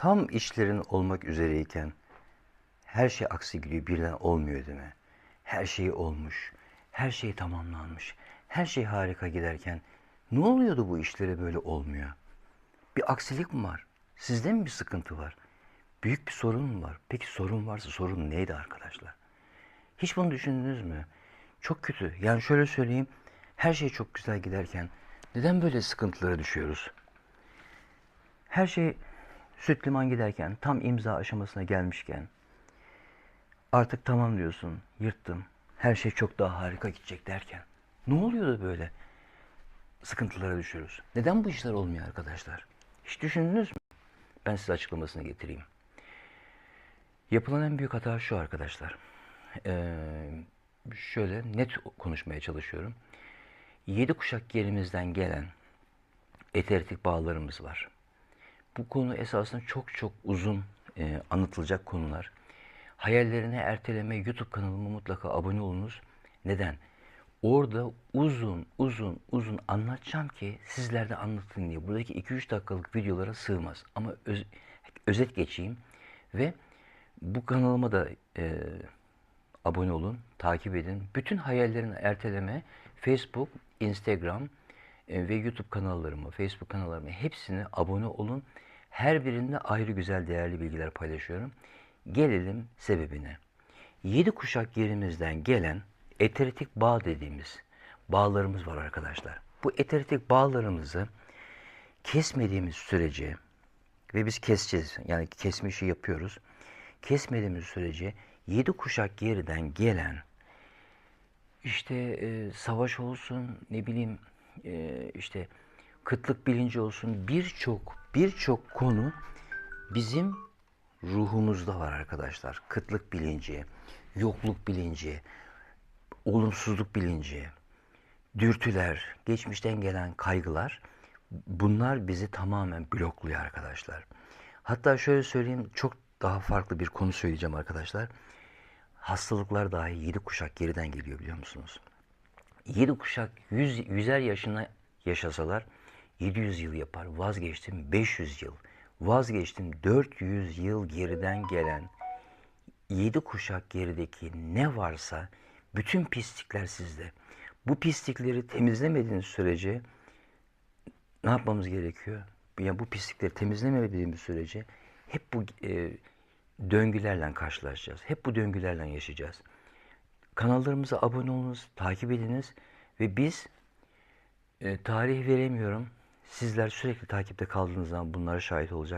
Tam işlerin olmak üzereyken her şey aksi gidiyor birden olmuyor değil mi? Her şey olmuş, her şey tamamlanmış, her şey harika giderken ne oluyordu bu işlere böyle olmuyor? Bir aksilik mi var? Sizde mi bir sıkıntı var? Büyük bir sorun mu var? Peki sorun varsa sorun neydi arkadaşlar? Hiç bunu düşündünüz mü? Çok kötü. Yani şöyle söyleyeyim. Her şey çok güzel giderken neden böyle sıkıntılara düşüyoruz? Her şey süt liman giderken, tam imza aşamasına gelmişken artık tamam diyorsun, yırttım. Her şey çok daha harika gidecek derken. Ne oluyor da böyle sıkıntılara düşüyoruz? Neden bu işler olmuyor arkadaşlar? Hiç düşündünüz mü? Ben size açıklamasını getireyim. Yapılan en büyük hata şu arkadaşlar. Ee, şöyle net konuşmaya çalışıyorum. Yedi kuşak gerimizden gelen eteretik bağlarımız var. Bu konu esasında çok çok uzun e, anlatılacak konular. Hayallerine erteleme YouTube kanalıma mutlaka abone olunuz. Neden? Orada uzun uzun uzun anlatacağım ki sizler de anlatın diye. Buradaki 2-3 dakikalık videolara sığmaz. Ama öz- özet geçeyim ve bu kanalıma da e, abone olun, takip edin. Bütün hayallerini erteleme Facebook, Instagram e, ve YouTube kanallarıma, Facebook kanallarıma hepsine abone olun. Her birinde ayrı güzel değerli bilgiler paylaşıyorum. Gelelim sebebine. Yedi kuşak yerimizden gelen eteretik bağ dediğimiz bağlarımız var arkadaşlar. Bu eteretik bağlarımızı kesmediğimiz sürece ve biz keseceğiz. Yani kesme işi yapıyoruz. Kesmediğimiz sürece yedi kuşak geriden gelen işte e, savaş olsun ne bileyim e, işte kıtlık bilinci olsun birçok birçok konu bizim ruhumuzda var arkadaşlar. Kıtlık bilinci, yokluk bilinci, olumsuzluk bilinci, dürtüler, geçmişten gelen kaygılar bunlar bizi tamamen blokluyor arkadaşlar. Hatta şöyle söyleyeyim çok daha farklı bir konu söyleyeceğim arkadaşlar. Hastalıklar dahi yedi kuşak geriden geliyor biliyor musunuz? Yedi kuşak yüz, yüzer yaşına yaşasalar 700 yıl yapar. Vazgeçtim 500 yıl. Vazgeçtim 400 yıl geriden gelen yedi kuşak gerideki ne varsa bütün pislikler sizde. Bu pislikleri temizlemediğiniz sürece ne yapmamız gerekiyor? Yani bu pislikleri temizlemediğimiz sürece hep bu e, döngülerle karşılaşacağız. Hep bu döngülerle yaşayacağız. Kanallarımıza abone olunuz, takip ediniz ve biz e, tarih veremiyorum. Sizler sürekli takipte kaldığınız zaman bunlara şahit olacaksınız.